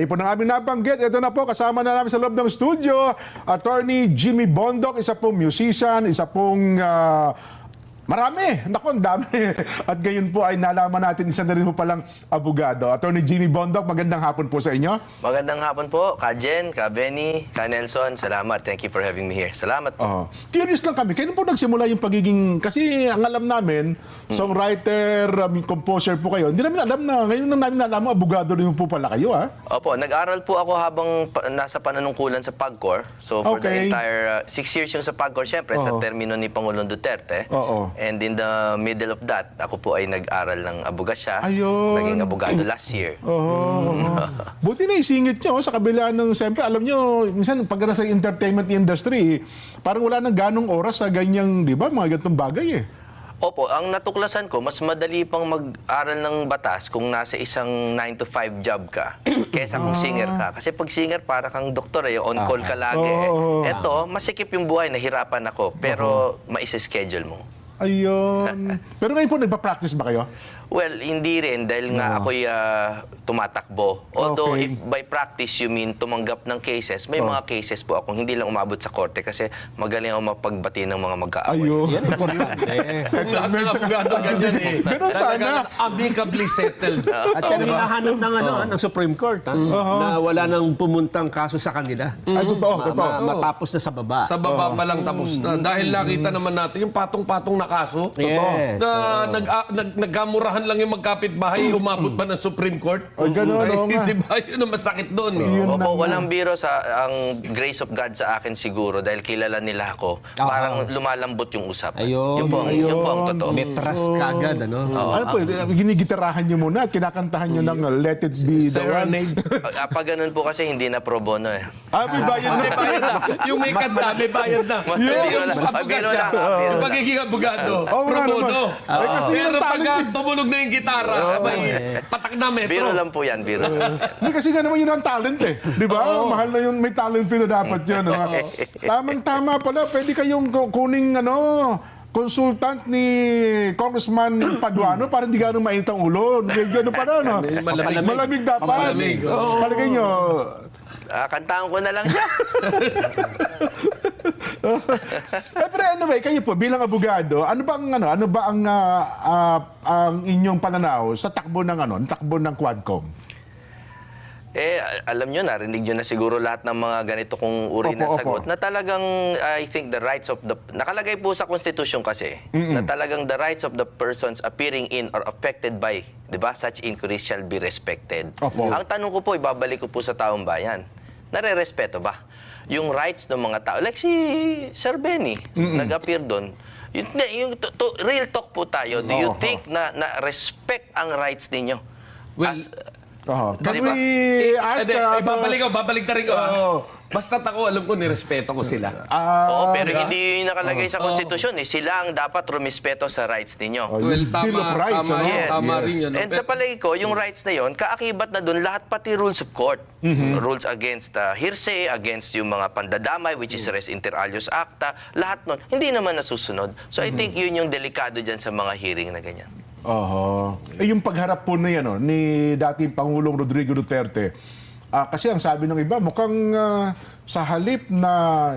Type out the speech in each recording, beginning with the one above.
Kayo po nang aming nabanggit. Ito na po, kasama na namin sa loob ng studio, Attorney Jimmy Bondok, isa pong musician, isa pong... ah, Marami! Naku, dami. At ngayon po ay nalaman natin isa na rin po palang abogado. Attorney Jimmy Bondok, magandang hapon po sa inyo. Magandang hapon po, Ka Jen, Ka Benny, Ka Nelson. Salamat. Thank you for having me here. Salamat po. Oh. Curious lang kami, kailan po nagsimula yung pagiging, kasi ang alam namin, songwriter, um, composer po kayo, hindi namin alam na, ngayon lang namin nalaman, abogado rin po pala kayo, ha? Opo, nag-aral po ako habang pa- nasa pananungkulan sa PAGCOR. So for Okay. the entire uh, six years yung sa PAGCOR, syempre sa Oo. termino ni Pangulong Duterte. Oo. And in the middle of that, ako po ay nag-aral ng abogasya. Ayun. Naging abogado last year. Oo. Buti na isingit nyo sa kabila ng, siyempre, alam nyo, minsan pag nasa entertainment industry, parang wala nang ganong oras sa ganyang, di ba, mga ganitong bagay eh. Opo, ang natuklasan ko, mas madali pang mag-aral ng batas kung nasa isang 9 to 5 job ka kesa kung singer ka. Kasi pag singer, para kang doktor eh, on call ka lagi. eh. Oo. Eto, masikip yung buhay, nahirapan ako, pero maisa-schedule mo. Ayun. Pero ngayon po, nagpa-practice ba kayo? Well, hindi rin dahil nga ako'y ah, tumatakbo. Although Okay. if by practice you mean tumanggap ng cases, may mga cases po ako hindi lang umabot sa korte kasi magaling ako mapagbati ng mga magkaaway. Ayun. Yan ang importante. Settlement Lahat ng tsaka- abogado ganyan eh. Ganun sana. Talagang amicably settled. At yan ang hinahanap ng, ano, ng Supreme Court, ha? na wala nang pumuntang kaso sa kanila. Ay, totoo, Ma- totoo. ma- matapos na sa baba. Sa baba pa lang tapos na. Dahil nakita naman natin yung patong-patong na kaso. Yes. Na nag, ah, nag, nagkamurahan lang yung magkapitbahay, umabot pa ng Supreme Court. Ay, ganun, oo nga. di ba? Yun ang masakit doon. Eh. Yun Opo, walang biro sa ang grace of God sa akin siguro dahil kilala nila ako. Parang lumalambot yung usapan. Ayun. Yun po ang, yun po ang totoo. May trust ka agad, ano? ano po, ginigitarahan nyo muna at kinakantahan nyo ng uh, Let It Be the One. Serenade. Ah, Pag ganun po kasi hindi na pro bono eh. Ah, may bayad na. May bayad na. Yung may kanta, may bayad na. Mas biro lang. Ah, biro lang. ah, biro Yung lang. pagiging abogado, Oo pro nga naman. bono. Ay, kasi Pero yung pag talent eh. tumunog na yung gitara, abay, patak na metro. Biro lang po yan, biro. Hindi kasi nga naman yun ang talent eh. Di ba? Mahal na yun, may talent fee na dapat yun. no? Tamang-tama pala, pwede kayong ku- kuning ano, consultant ni Congressman Paduano para hindi gano'ng mainit ang ulo. Medyo ano pa na, no? Malamig. Malamig dapat. Malamig, Palagay nyo. Ah, kantahan ko na lang siya. Eh, pero anyway, kayo po bilang abogado, ano ba ang ano, ano ba ang ah, ah, ang inyong pananaw sa takbo ng ano, takbo ng Quadcom? Eh, alam nyo, narinig nyo na siguro lahat ng mga ganito kong uri Opo, ng opo. sagot na talagang, I think, the rights of the... Nakalagay po sa Constitution kasi na talagang the rights of the persons appearing in or affected by, di ba, such inquiries shall be respected. Opo. Ang tanong ko po, ibabalik ko po sa taong bayan, nare-respeto ba? Yung rights ng mga tao, like si Sir Benny, nag-appear doon, yun, yung to- to- real talk po tayo, do you Oo. think na, na respect ang rights ninyo? Well, As- Oh, Kasi can we ask Hindi, uh, eh, babalik ko, babalik na rin ko. ah. Oo. Basta ako, alam ko, nirespeto ko sila. ah, Oo, pero hindi yun nakalagay sa konstitusyon. Eh. Sila ang dapat rumispeto sa rights ninyo. Well, yung tama, Bill of Rights, tama, ano? Yes. tama Yes. rin yun. no? And sa palagi ko, yung rights na yon, kaakibat na doon lahat pati rules of court. Rules against uh, hearsay, against yung mga pandadamay, which is res inter alios acta, lahat nun, hindi naman nasusunod. So I think yun yung delikado dyan sa mga hearing na ganyan. Oho. Eh, yung pagharap po na yan, oh, ni dating Pangulong Rodrigo Duterte, ah, kasi ang sabi ng iba, mukhang ah, sa halip na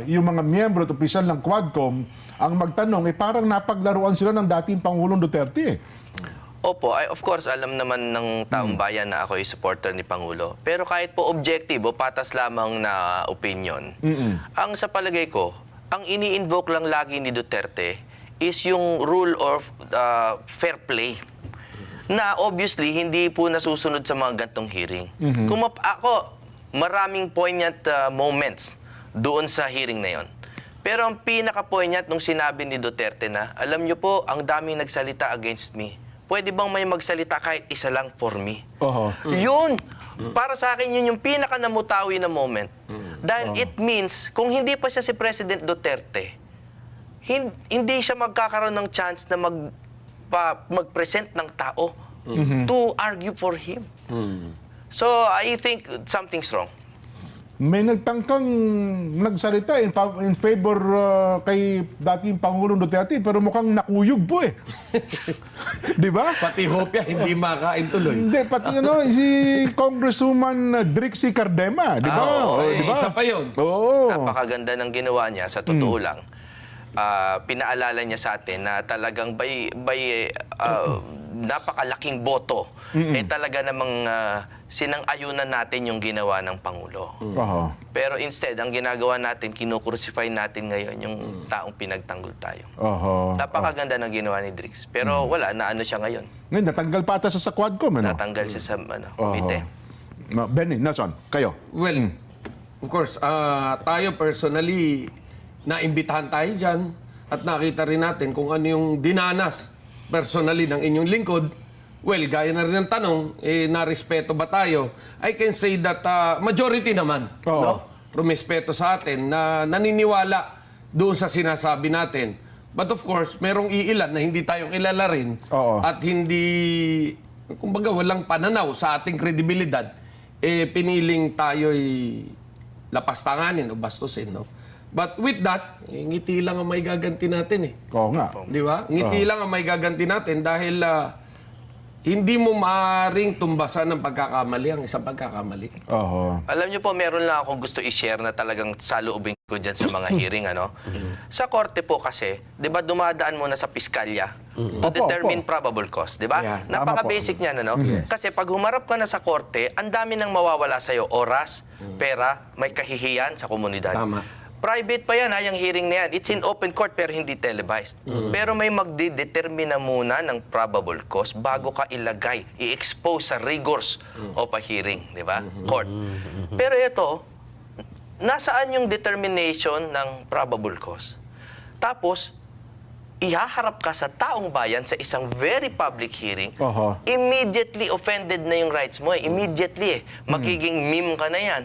yung mga miyembro at opisyal ng Quadcom ang magtanong, eh parang napaglaruan sila ng dating Pangulong Duterte. Opo, ay, of course, alam naman ng taong bayan na ako ay supporter ni Pangulo. Pero kahit po objektibo, patas lamang na opinion, ang sa palagay ko, ang ini-invoke lang lagi ni Duterte is yung rule of uh, fair play na obviously hindi po nasusunod sa mga gantong hearing. Kung map- ako, maraming poignant uh, moments doon sa hearing na yon. Pero ang pinaka-poignant nung sinabi ni Duterte na, alam niyo po, ang daming nagsalita against me. Pwede bang may magsalita kahit isa lang for me? Oho. Yun! Para sa akin, yun yung pinaka-namutawi na moment. Dahil it means, kung hindi pa siya si President Duterte, hin- hindi siya magkakaroon ng chance na mag, pa, mag-present ng tao to argue for him. So, I think something's wrong. may nagtangkang nagsalita in, in favor uh, kay dating Pangulong Duterte pero mukhang nakuyog po eh. Di ba? Pati hopya, hindi makain tuloy. Hindi, pati ano, si Congresswoman uh, Drixie Cardema, di ba? Ah, Oh, eh, di ba? isa pa yun. Oo. Napakaganda ng ginawa niya, sa totoo lang. Ah, pinaalala niya sa atin na talagang by, by ah, napakalaking boto, eh talaga namang ah, sinang-ayunan natin yung ginawa ng Pangulo. Oho. Pero instead, ang ginagawa natin, kinukrucify natin ngayon yung taong pinagtanggol tayo. Oho. Napakaganda ng ginawa ni Drix. Pero wala, na ano siya ngayon. Ngayon, natanggal pa ata sa sa Quadcom, ano? Natanggal siya sa ano, komite. Ma- Benny, Nelson, kayo. Well, of course, ah, tayo personally, naimbitahan tayo dyan at nakita rin natin kung ano yung dinanas personally ng inyong lingkod. Well, gaya na rin ng tanong, eh, narespeto ba tayo? I can say that ah, majority naman, Oo. no? Rumispeto sa atin na naniniwala doon sa sinasabi natin. But of course, merong iilan na hindi tayo kilala rin Oo. at hindi, kumbaga, walang pananaw sa ating kredibilidad, eh, piniling tayo'y lapastanganin o bastusin, no? But with that, eh, ngiti lang ang may gaganti natin eh. Oo nga. Di ba? Ngiti lang ang may gaganti natin dahil ah, hindi mo maaaring tumbasan ng pagkakamali ang isang pagkakamali. Oho. Alam niyo po, meron lang akong gusto i-share na talagang saloobin ko dyan sa mga hearing. ano. Sa korte po kasi, di ba dumadaan muna sa piskalya to Opo, determine opo. probable cause, di ba? Yeah, tama Napaka-basic niyan. Ano? Kasi pag humarap ka na sa korte, ang dami nang mawawala sa'yo. Oras, pera, may kahihiyan sa komunidad. Tama. Private pa yan, ha, yung hearing na yan. It's in open court pero hindi televised. Pero may magdidetermina muna ng probable cause bago ka ilagay, i-expose sa rigors of a hearing, di ba? Court. Pero ito, nasaan yung determination ng probable cause? Tapos, ihaharap ka sa taong bayan sa isang very public hearing, Oho. immediately offended na yung rights mo eh. Immediately eh. Magiging meme ka na yan.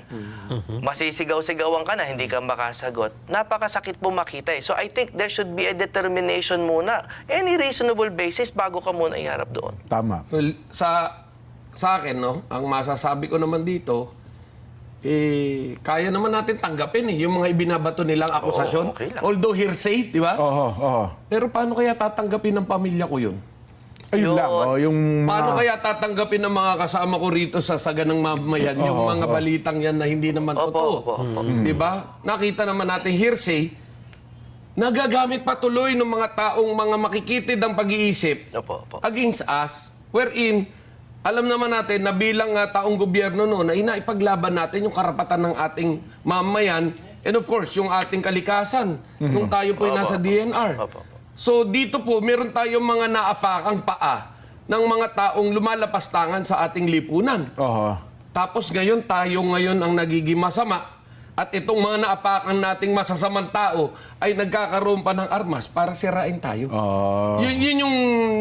Masisigaw-sigawan ka na, hindi ka makasagot. Napakasakit po makita eh. So I think there should be a determination muna. Any reasonable basis bago ka muna iharap doon. Tama. Well, sa sa akin, no, ang masasabi ko naman dito, eh, kaya naman natin tanggapin eh, yung mga ibinabato nilang akusasyon. Oo, okay lang. Although hearsay, di ba? Oho, oho. Pero paano kaya tatanggapin ng pamilya ko yun? Ayun Yun. lang, oh, yung Paano mga- kaya tatanggapin ng mga kasama ko rito sa saganang mamayan yung mga balitang yan na hindi naman Opo, totoo? opo, opo. Di ba? Nakita naman natin hearsay, nagagamit patuloy ng mga taong mga makikitid ang pag-iisip Opo, opo. against us, wherein alam naman natin na bilang uh, taong gobyerno noon na inaipaglaban natin yung karapatan ng ating mamayan and of course yung ating kalikasan nung tayo po ay nasa DNR. Opo, opo. So dito po meron tayong mga naapakang paa ng mga taong lumalapas tangan sa ating lipunan. Oho. Tapos ngayon tayo ngayon ang nagiging masama at itong mga naapakan nating masasamang tao ay nagkakaroon pa ng armas para sirain tayo. Oh. Yun, yun yung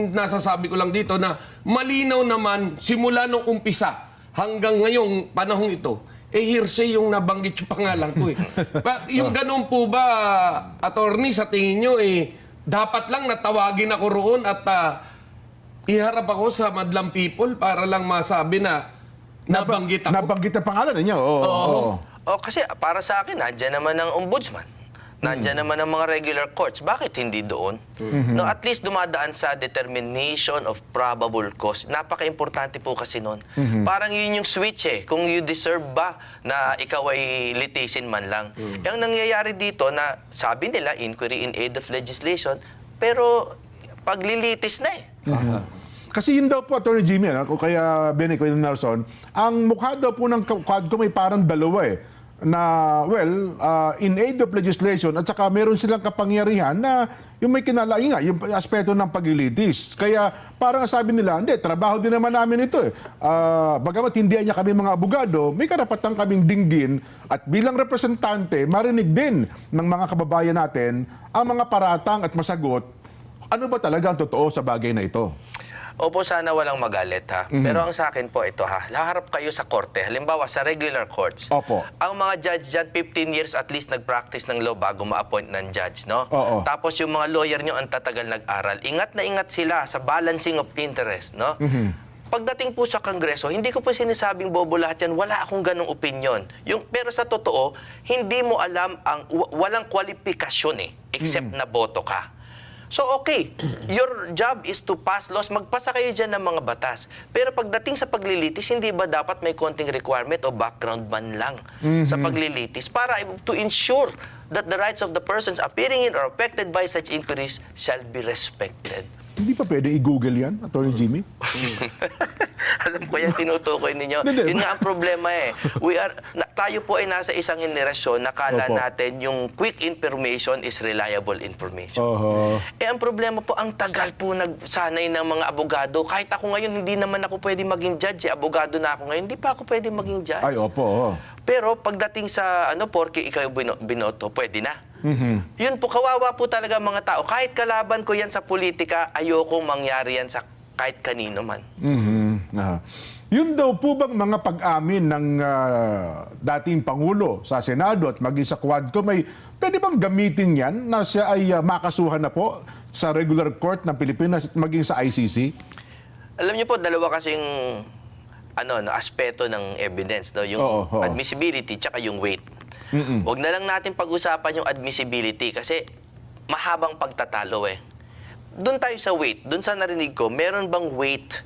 nasasabi ko lang dito na malinaw naman simula nung umpisa hanggang ngayong panahong ito, eh hearsay yung nabanggit yung pangalan ko eh. Pa, yung ganun po ba, attorney, sa tingin nyo eh, dapat lang natawagin ako roon at ah, iharap ako sa madlang people para lang masabi na nabanggit ako. Nabanggit ang pangalan niya. Oo. oo. O kasi para sa akin, nandyan naman ang ombudsman. Nandyan naman ang mga regular courts. Bakit hindi doon? No, at least dumadaan sa determination of probable cause. Napaka-importante po kasi noon. Parang yun yung switch eh. Kung you deserve ba na ikaw ay litisin man lang. Ang nangyayari dito na sabi nila inquiry in aid of legislation, pero paglilitis na eh. Kasi yun daw po, Attorney Jimmy, ano, kaya Benny, Kuya Nelson, ang mukha daw po ng Quadcom ay parang dalawa eh na, well, uh, in aid of legislation at saka meron silang kapangyarihan na yung may kinalain nga, yung aspeto ng paglilitis. Kaya parang sabi nila, hindi, trabaho din naman namin ito eh. Uh, bagamat hindi niya kami mga abogado, may karapatan kaming dinggin at bilang representante, marinig din ng mga kababayan natin ang mga paratang at masagot ano ba talaga ang totoo sa bagay na ito? Opo, sana walang magalit ha. Mhm. Pero ang sa akin po ito ha, laharap kayo sa korte. Halimbawa, sa regular courts. Opo. Ang mga judge dyan, 15 years at least nag-practice ng law bago ma-appoint ng judge, no? Oo. Tapos yung mga lawyer nyo ang tatagal nag-aral. Ingat na ingat sila sa balancing of interest, no? Mhm. pagdating po sa Kongreso, hindi ko po sinasabing bobo lahat yan. Wala akong ganong opinion. Yung, pero sa totoo, hindi mo alam ang wa- walang kwalifikasyon eh, except na boto ka. So okay, your job is to pass laws. Magpasa kayo dyan ng mga batas. Pero pagdating sa paglilitis, hindi ba dapat may konting requirement o background man lang sa paglilitis para to ensure that the rights of the persons appearing in or affected by such inquiries shall be respected. Hindi pa pwede i-google yan, Attorney Jimmy? Alam ko yan, tinutukoy ninyo. Yun nga ang problema eh. We are, na, tayo po ay nasa isang henerasyon na kala Opo. natin yung quick information is reliable information. Oho. Eh, ang problema po, ang tagal po nagsanay ng mga abogado. Kahit ako ngayon, hindi naman ako pwede maging judge. Eh. Abogado na ako ngayon, hindi pa ako pwede maging judge. Ay, opo. Pero pagdating sa ano, porke ikaw binoto, pwede na. Yun po, kawawa po talaga mga tao. Kahit kalaban ko yan sa politika, ayokong mangyari yan sa kahit kanino man. Mhm. Ah. Yun daw po bang mga pag-amin ng ah, dating Pangulo sa Senado at maging sa Quadcom ay pwede bang gamitin yan na siya ay ah, makasuhan na po sa regular court ng Pilipinas at maging sa ICC? Alam niyo po, dalawa kasing ano, no, aspeto ng evidence, no? yung Oo, oo. admissibility tsaka yung weight. Huwag na lang natin pag-usapan yung admissibility kasi mahabang pagtatalo eh. Doon tayo sa weight, doon sa narinig ko, meron bang weight?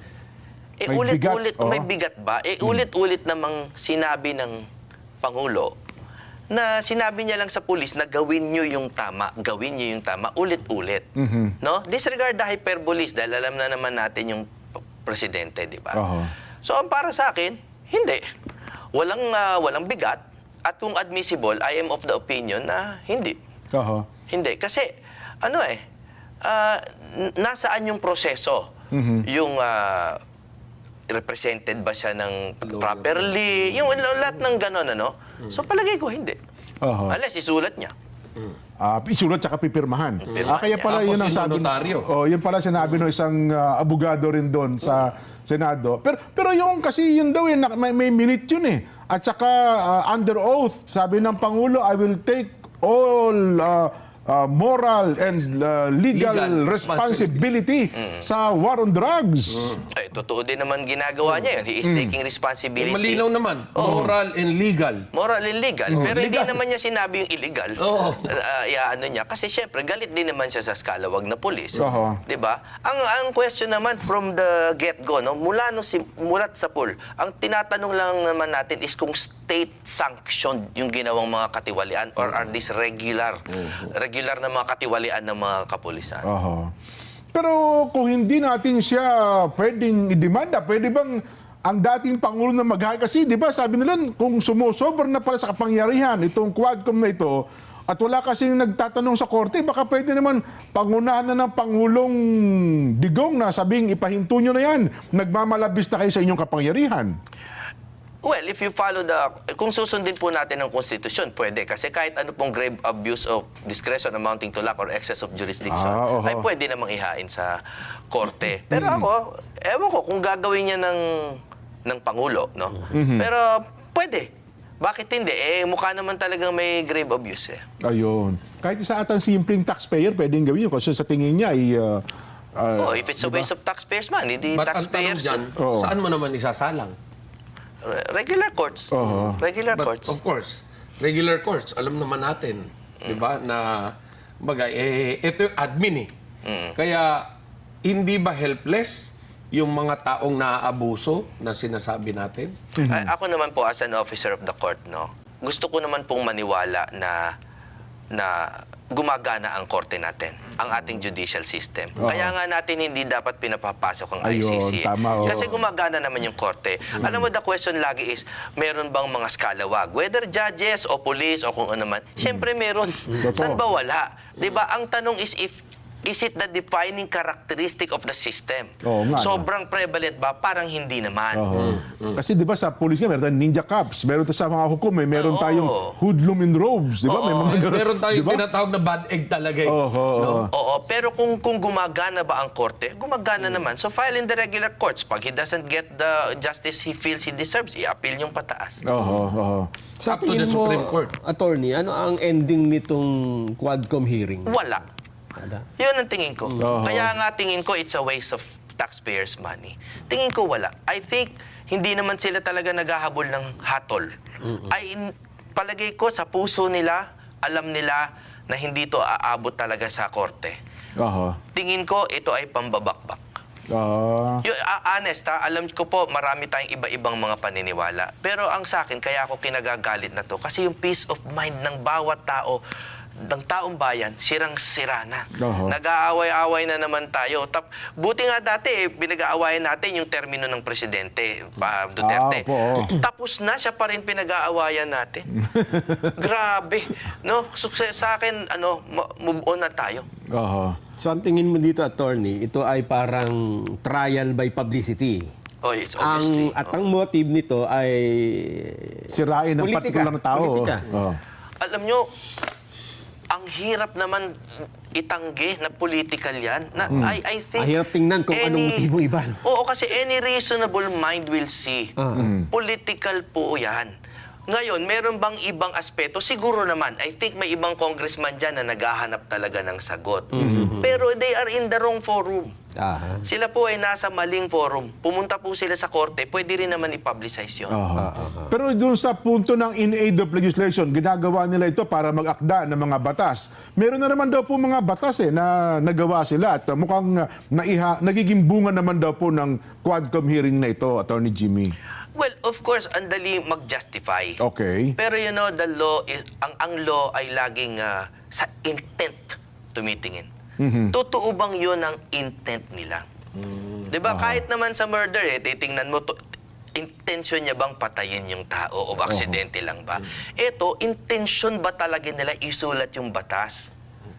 Eh May ulit-ulit, bigat, may bigat ba? Eh ulit-ulit namang sinabi ng Pangulo na sinabi niya lang sa pulis na gawin niyo yung tama, gawin niyo yung tama, ulit-ulit. No? Disregard the hyperbolis dahil alam na naman natin yung presidente, di ba? Oho. So, para sa akin, hindi. Walang, ah, walang bigat. At kung admissible, I am of the opinion na hindi. Oho. Hindi. Kasi, ano eh, ah, n- nasaan yung proseso? Yung ah, represented ba siya ng properly? Yung lahat ng gano'n, ano? So, palagay ko, hindi. Oho. Unless isulat niya. Ah, isulat tsaka pipirmahan. Pipirmahan Ah, kaya pala yun ang Tapos sabi. sinonotaryo. Oh, yun pala sinabi ng isang ah, abogado rin doon sa Senado. Pero pero yung kasi yun daw eh, may, may minute yun eh. At saka ah, under oath, sabi ng Pangulo, I will take all ah, ah, moral and ah, legal, Legal responsibility sa war on drugs. Eh, totoo din naman ginagawa niya yun. He is taking Eh, responsibility. malinaw naman. Moral and legal. Moral and legal. Pero hindi legal. naman niya sinabi yung illegal. Oo. Ah, iaano niya. Kasi syempre, galit din naman siya sa skalawag na pulis. Oo. 'Di ba? Ang ang question naman from the get-go, no, mula no si, mulat sa pool, ang tinatanong lang naman natin is kung state sanctioned yung ginawang mga katiwalian or are these regular regular na mga katiwalian ng mga kapulisan. Oho. Pero kung hindi natin siya pwedeng idemanda, pwede bang ang dating Pangulo na mag Kasi di ba sabi nila kung sumusobra na pala sa kapangyarihan itong Quadcom na ito at wala kasing nagtatanong sa korte, baka pwede naman pangunahan na ng Pangulong Digong na sabing ipahinto nyo na yan. Nagmamalabis na kayo sa inyong kapangyarihan. Well, if you follow the... Kung susundin po natin ang konstitusyon, pwede. Kasi kahit ano pong grave abuse of discretion amounting to lack or excess of jurisdiction, Ah, oho. ay pwede namang ihain sa korte. Pero ako, ewan ko kung gagawin niya ng, ng Pangulo, no? Pero pwede. Bakit hindi? Eh, mukha naman talagang may grave abuse eh. Ayun. Kahit sa atang simpleng taxpayer, pwedeng gawin yun. Kasi sa tingin niya, ay, uh, uh, oh, if it's a waste of taxpayers man, hindi But ang tanong taxpayers. dyan, Oo. saan mo naman isasalang? Re- Regular courts. Oho. Regular But courts. of course, regular courts, alam naman natin, di ba, na bagay, eh, ito yung admin eh. Kaya, hindi ba helpless yung mga taong naaabuso na sinasabi natin? Ay, ako naman po as an officer of the court, no. Gusto ko naman pong maniwala na na gumagana ang korte natin, ang ating judicial system. Kaya nga natin hindi dapat pinapapasok ang Ayun, ICC. tama, oo. Kasi gumagana naman yung korte. Alam mo, the question lagi is, meron bang mga skalawag? Whether judges o police o kung ano man, syempre meron. Totoo. Saan ba wala? 'Di ba? Ang tanong is if is it the defining characteristic of the system? Oo nga? Sobrang prevalent ba? Parang hindi naman. Oho. Kasi di ba sa police nga, meron tayong ninja cops, meron tayo sa mga hukom, eh, meron Oo. tayong hoodlum in robes, di ba? May mga ganun, meron tayong di ba? tinatawag na bad egg talaga eh. Oho, No? oho. Oo, pero kung kung gumagana ba ang korte, gumagana naman. So file in the regular courts. Pag he doesn't get the justice he feels he deserves, i-appeal yung pataas. Oho, oho. Sa Up to tingin the mo, Supreme Court. attorney, ano ang ending nitong Quadcom hearing? Wala. Yun ang tingin ko. Oo. Kaya nga tingin ko it's a waste of taxpayers' money. Tingin ko wala. I think hindi naman sila talaga naghahabol ng hatol. Ay palagay ko sa puso nila, alam nila na hindi to aabot talaga sa korte. Aha. Tingin ko ito ay pambabakbak. Ah. Yung, ah, honest ha, alam ko po marami tayong iba-ibang mga paniniwala. Pero ang sa akin, kaya ako kinagagalit na to. Kasi yung peace of mind ng bawat tao, ng taong bayan, sirang-sira na. Oho. Nag-aaway-away na naman tayo. Tap, buti nga dati, eh, pinag-aawayan natin yung termino ng presidente, pa Duterte. Ah, opo, oo. Tapos na, siya pa rin pinag-aawayan natin. Grabe. No? So, sa akin, ano, move on na tayo. Aha. So ang tingin mo dito, attorney, ito ay parang trial by publicity. Oh, it's obviously. Ang, at ang motive nito ay Sirain ng Politika. partikular na tao. Politika. Oh. alam nyo, ang hirap naman itanggi na political yan. Na, I, I think... Ang hirap tingnan kung anong motibo iba. Oo, kasi any reasonable mind will see. Ah, Political po yan. Ngayon, meron bang ibang aspeto? Siguro naman. I think may ibang congressman dyan na naghahanap talaga ng sagot. Pero they are in the wrong forum. Aha. Sila po ay nasa maling forum. Pumunta po sila sa korte, pwede rin naman i-publicize yun. Aha. Pero doon sa punto ng in aid of legislation, ginagawa nila ito para mag-akda ng mga batas. Meron na naman daw po mga batas eh, na nagawa sila at mukhang naiha, nagiging bunga naman daw po ng Quadcom hearing na ito, Attorney Jimmy. Well, of course, ang dali mag-justify. Okay. Pero you know, the law is, ang, ang law ay laging ah, sa intent tumitingin. Totoo bang yun ang intent nila? 'Di ba Kahit naman sa murder, eh, titingnan mo, to, intention niya bang patayin yung tao o aksidente lang ba? Ito, intention ba talaga nila isulat yung batas?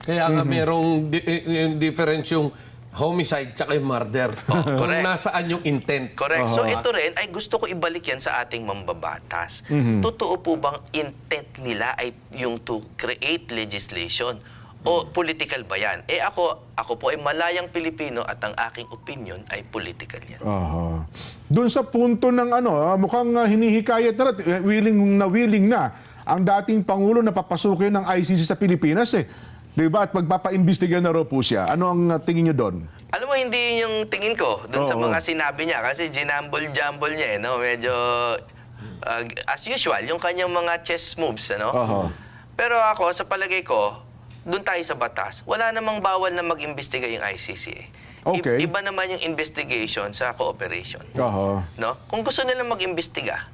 Kaya nga merong di- eh, yung difference yung homicide tsaka yung murder. Kung correct. nasaan yung intent. Correct. So ito rin, ay gusto ko ibalik yan sa ating mambabatas. Totoo po bang intent nila ay yung to create legislation? O political ba yan? Eh ako, ako po ay malayang Pilipino at ang aking opinion ay political yan. Aha. Doon sa punto ng ano, ah, mukhang ah, hinihikayat na rin, eh, willing na willing na ang dating Pangulo na papasukin ng ICC sa Pilipinas eh. Di ba? At magpapaimbestiga na raw po siya. Ano ang ah, tingin nyo doon? Alam mo, hindi yun yung tingin ko dun sa Oo. mga sinabi niya. Kasi ginambol-jambol niya, eh, no? Medyo, uh, as usual, yung kanyang mga chess moves, ano? Aha. Pero ako, sa palagay ko, dun tayo sa batas, wala namang bawal na mag-imbestiga yung ICC. eh. I- Okay. iba naman yung investigation sa cooperation. Aha. No? Kung gusto nilang mag-imbestiga,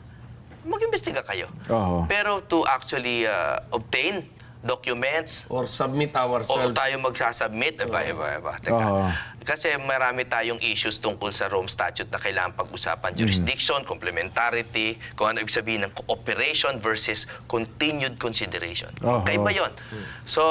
mag-imbestiga kayo. Oo. Pero to actually uh, obtain documents, Or submit o ourselves. tayo magsasubmit, iba, iba, iba. Teka. Oo. Kasi marami tayong issues tungkol sa Rome Statute na kailangan pag-usapan. Jurisdiction, complementarity, kung ano ibig sabihin ng cooperation versus continued consideration. Oo. Kaiba yun. So,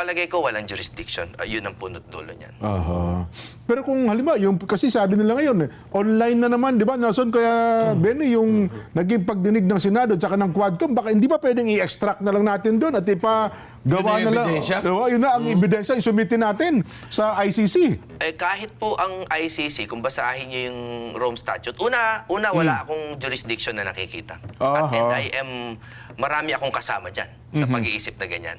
palagay ko walang jurisdiction. Uh, yun ang punot dulo niyan. Aha. Pero kung halimbawa, yung, kasi sabi nila ngayon, eh, online na naman, di ba, Nelson? Kaya, Benny, yung naging pagdinig ng Senado at saka ng Quadcom, baka hindi pa pwedeng i-extract na lang natin doon at ipa gawa Yun na yung lang. ebidensya? Diba? Yun na ang ebidensya, isumitin natin sa ICC. Eh, kahit po ang ICC, kung basahin niyo yung Rome Statute, una, una wala akong jurisdiction na nakikita. At Aha. and I am, marami akong kasama dyan sa pag-iisip na ganyan.